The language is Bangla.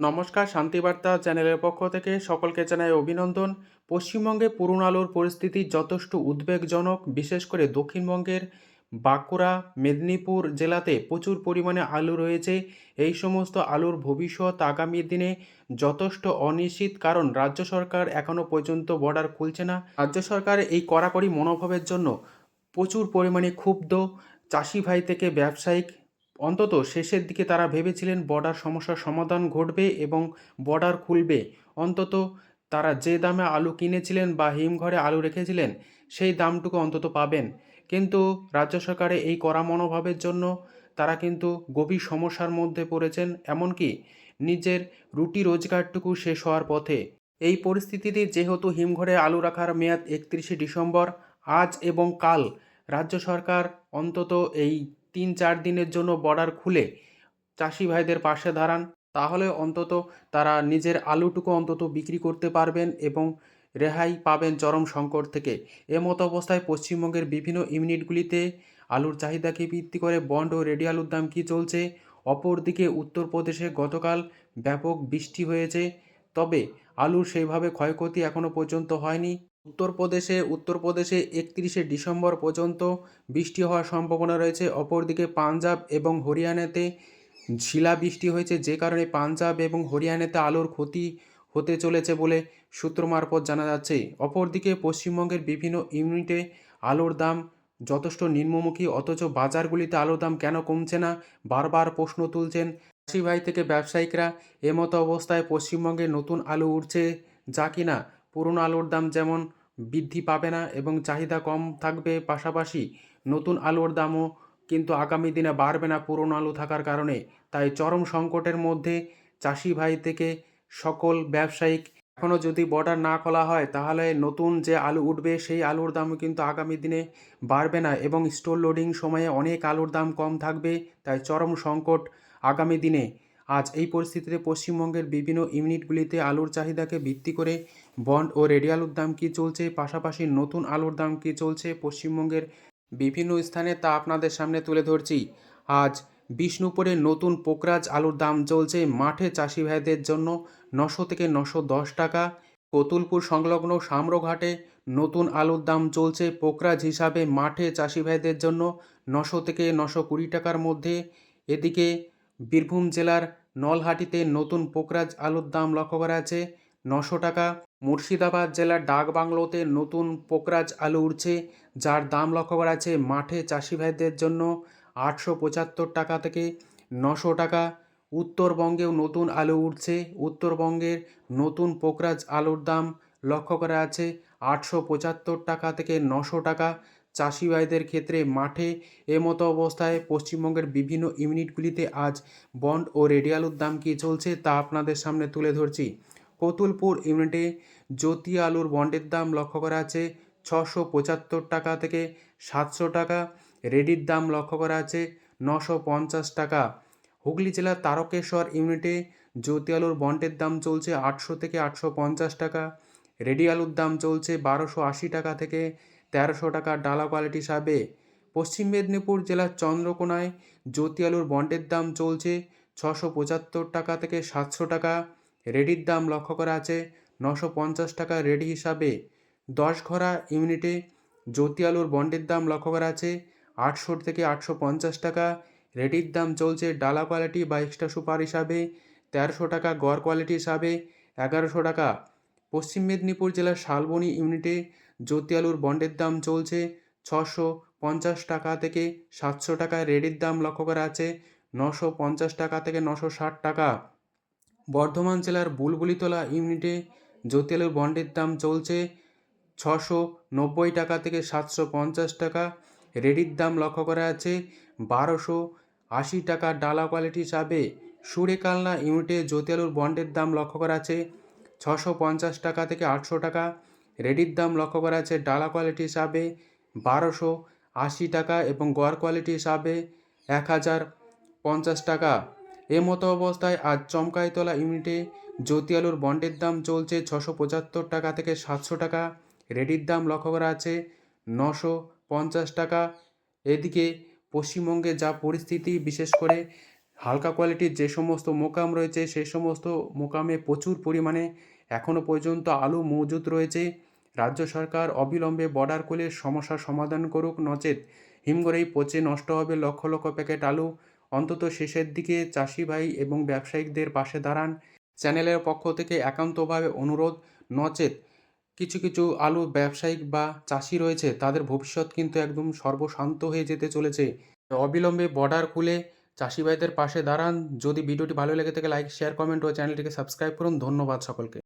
নমস্কার শান্তিবার্তা চ্যানেলের পক্ষ থেকে সকলকে জানাই অভিনন্দন। পশ্চিমবঙ্গে পুরনো আলুর পরিস্থিতি যথেষ্ট উদ্বেগজনক, বিশেষ করে দক্ষিণবঙ্গের বাঁকুড়া, মেদিনীপুর জেলাতে প্রচুর পরিমাণে আলু রয়েছে। এই সমস্ত আলুর ভবিষ্যৎ আগামী দিনে যথেষ্ট অনিশ্চিত, কারণ রাজ্য সরকার এখনও পর্যন্ত বর্ডার খুলছে না। রাজ্য সরকার এই কড়াকড়ি মনোভাবের জন্য প্রচুর পরিমাণে ক্ষুব্ধ। চাষি ভাই থেকে ব্যবসায়িক অন্তত শেষের দিকে তারা ভেবেছিলেন বর্ডার সমস্যার সমাধান ঘটবে এবং বর্ডার খুলবে। অন্তত তারা যে দামে আলু কিনেছিলেন বা হিমঘরে আলু রেখেছিলেন, সেই দামটুকু অন্তত পাবেন। কিন্তু রাজ্য সরকারের এই কড়া মনোভাবের জন্য তারা কিন্তু গভীর সমস্যার মধ্যে পড়েছেন, এমনকি নিজের রুটি রোজগারটুকু শেষ হওয়ার পথে। এই পরিস্থিতিতে যেহেতু হিমঘরে আলু রাখার মেয়াদ একত্রিশে ডিসেম্বর, আজ এবং কাল রাজ্য সরকার অন্তত এই তিন চার দিনের জন্য বর্ডার খুলে চাষি ভাইদের পাশে দাঁড়ান। তাহলে অন্তত তারা নিজের আলুটুকু অন্তত বিক্রি করতে পারবেন এবং রেহাই পাবেন চরম সংকট থেকে। এ এমতো অবস্থায় পশ্চিমবঙ্গের বিভিন্ন ইউনিটগুলিতে আলুর চাহিদাকে ভিত্তি করে বন্ড ও রেডি আলুর দাম কী চলছে? অপরদিকে উত্তরপ্রদেশে গতকাল ব্যাপক বৃষ্টি হয়েছে, তবে আলুর সেইভাবে ক্ষয়ক্ষতি এখনও পর্যন্ত হয়নি। উত্তরপ্রদেশে উত্তরপ্রদেশে একত্রিশে ডিসেম্বর পর্যন্ত বৃষ্টি হওয়ার সম্ভাবনা রয়েছে। অপরদিকে পাঞ্জাব এবং হরিয়ানাতে শিলাবৃষ্টি হয়েছে, যে কারণে পাঞ্জাব এবং হরিয়ানাতে আলুর ক্ষতি হতে চলেছে বলে সূত্র মারফত জানা যাচ্ছে। অপরদিকে পশ্চিমবঙ্গের বিভিন্ন ইউনিটে আলুর দাম যথেষ্ট নিম্নমুখী, অথচ বাজারগুলিতে আলুর দাম কেন কমছে না? বারবার প্রশ্ন তুলছেন চাষিভাই থেকে ব্যবসায়িকরা। এমতো অবস্থায় পশ্চিমবঙ্গে নতুন আলু উঠছে যা কিনা পুরনো আলুর দাম যেমন বৃদ্ধি পাবে না এবং চাহিদা কম থাকবে, পাশাপাশি নতুন আলুর দামও কিন্তু আগামী দিনে বাড়বে না পুরনো আলু থাকার কারণে। তাই চরম সংকটের মধ্যে চাষি ভাই থেকে সকল ব্যবসায়িক এখনও যদি বর্ডার না খোলা হয়, তাহলে নতুন যে আলু উঠবে, সেই আলুর দামও কিন্তু আগামী দিনে বাড়বে না এবং স্টোর লোডিং সময়ে অনেক আলুর দাম কম থাকবে। তাই চরম সংকট আগামী দিনে আজ এই পরিস্থিতিতে পশ্চিমবঙ্গের বিভিন্ন ইউনিটগুলিতে আলুর চাহিদাকে ভিত্তি করে বন্ড ও রেডি আলুর দাম কী চলছে, পাশাপাশি নতুন আলুর দাম কী চলছে, পশ্চিমবঙ্গের বিভিন্ন স্থানে তা আপনাদের সামনে তুলে ধরছি। আজ বিষ্ণুপুরে নতুন পোকরাজ আলুর দাম চলছে মাঠে চাষি ভাইদের জন্য নশো থেকে নশো দশ টাকা। কতুলপুর সংলগ্ন সাম্রঘাটে নতুন আলুর দাম চলছে পোকরাজ হিসাবে মাঠে চাষি ভাইদের জন্য নশো থেকে নশো কুড়ি টাকার মধ্যে। এদিকে বীরভূম জেলার নলহাটিতে নতুন পোকরাজ আলুর দাম লক্ষ্য করা আছে নশো টাকা। মুর্শিদাবাদ জেলার ডাকবাংলোতে নতুন পোকরাজ আলু উঠছে যার দাম লক্ষ্য করা আছে মাঠে চাষি ভাইদের জন্য আটশো পঁচাত্তর টাকা থেকে নশো টাকা। উত্তরবঙ্গেও নতুন আলু উঠছে উত্তরবঙ্গের নতুন পোকরাজ আলুর দাম লক্ষ্য করা আছে আটশো পঁচাত্তর টাকা থেকে নশো টাকা। চাষি ভাইদের ক্ষেত্রে মাঠে এ মতো অবস্থায় পশ্চিমবঙ্গের বিভিন্ন ইউনিটগুলিতে আজ বন্ড ও রেডি আলুর দাম কী চলছে তা আপনাদের সামনে তুলে ধরছি। কতুলপুর ইউনিটে জ্যোতি আলুর বন্ডের দাম লক্ষ্য করা আছে ছশো পঁচাত্তর টাকা থেকে সাতশো টাকা, রেডির দাম লক্ষ্য করা আছে নশো পঞ্চাশ টাকা। হুগলি জেলার তারকেশ্বর ইউনিটে জ্যোতি আলুর বন্ডের দাম চলছে আটশো থেকে আটশো পঞ্চাশ টাকা রেডি আলুর দাম চলছে বারোশো আশি টাকা থেকে তেরোশো টাকা ডালা কোয়ালিটি হিসাবে পশ্চিম মেদিনীপুর জেলার চন্দ্রকোনায় জ্যোতি আলুর বন্ডের দাম চলছে ছশো পঁচাত্তর টাকা থেকে সাতশো টাকা। রেডির দাম লক্ষ্য করা আছে নশো পঞ্চাশ টাকা রেডি হিসাবে। দশ ঘরা ইউনিটে জ্যোতি আলুর বন্ডের দাম লক্ষ্য করা আছে আটশো থেকে আটশো পঞ্চাশ টাকা। রেডির দাম চলছে ডালা কোয়ালিটি বা এক্সট্রা সুপার হিসাবে তেরোশো টাকা গড় কোয়ালিটি হিসাবে এগারোশো টাকা। পশ্চিম মেদিনীপুর জেলার শালবনী ইউনিটে জ্যোতি আলুর বন্ডের দাম চলছে ছশো পঞ্চাশ টাকা থেকে সাতশো টাকা। রেডির দাম লক্ষ্য করা আছে নশো পঞ্চাশ টাকা থেকে নশো ষাট টাকা। বর্ধমান জেলার বুলবুলিতলা ইউনিটে জ্যোতি আলুর বন্ডের দাম চলছে ছশো নব্বই টাকা থেকে সাতশো পঞ্চাশ টাকা। রেডির দাম লক্ষ্য করা আছে বারোশো আশি টাকা ডালা কোয়ালিটি হিসাবে। সুরেকালনা ইউনিটে জ্যোতি আলুর বন্ডের দাম লক্ষ্য করা আছে ছশো পঞ্চাশ টাকা থেকে আটশো টাকা। রেডির দাম লক্ষ্য করা আছে ডালা কোয়ালিটি হিসাবে বারোশো আশি টাকা এবং গড় কোয়ালিটি হিসাবে এক হাজার পঞ্চাশ টাকা। এ মতো অবস্থায় আজ চমকাইতলা ইউনিটে জ্যোতি আলুর বন্ডের দাম চলছে ছশো পঁচাত্তর টাকা থেকে সাতশো টাকা। রেডির দাম লক্ষ্য করা আছে নশো পঞ্চাশ টাকা। এদিকে পশ্চিমবঙ্গে যা পরিস্থিতি, বিশেষ করে হালকা কোয়ালিটির যে সমস্ত মোকাম রয়েছে সেই সমস্ত মোকামে প্রচুর পরিমাণে এখনও পর্যন্ত আলু মজুদ রয়েছে। রাজ্য সরকার অবিলম্বে বর্ডার কোলের সমস্যার সমাধান করুক, নচেত হিমঘরেই পচে নষ্ট হবে লক্ষ লক্ষ প্যাকেট আলু। অন্তত শেষের দিকে চাষি ভাই এবং ব্যবসায়িকদের পাশে দাঁড়ান। চ্যানেলের পক্ষ থেকে একান্তভাবে অনুরোধ, নচেত কিছু কিছু আলু ব্যবসায়িক বা চাষি রয়েছে, তাদের ভবিষ্যৎ কিন্তু একদম সর্বশান্ত হয়ে যেতে চলেছে। অবিলম্বে বর্ডার খুলে চাষি ভাইদের পাশে দাঁড়ান। যদি ভিডিওটি ভালো লেগে থাকে লাইক শেয়ার কমেন্ট ও চ্যানেলটিকে সাবস্ক্রাইব করুন। ধন্যবাদ সকলকে।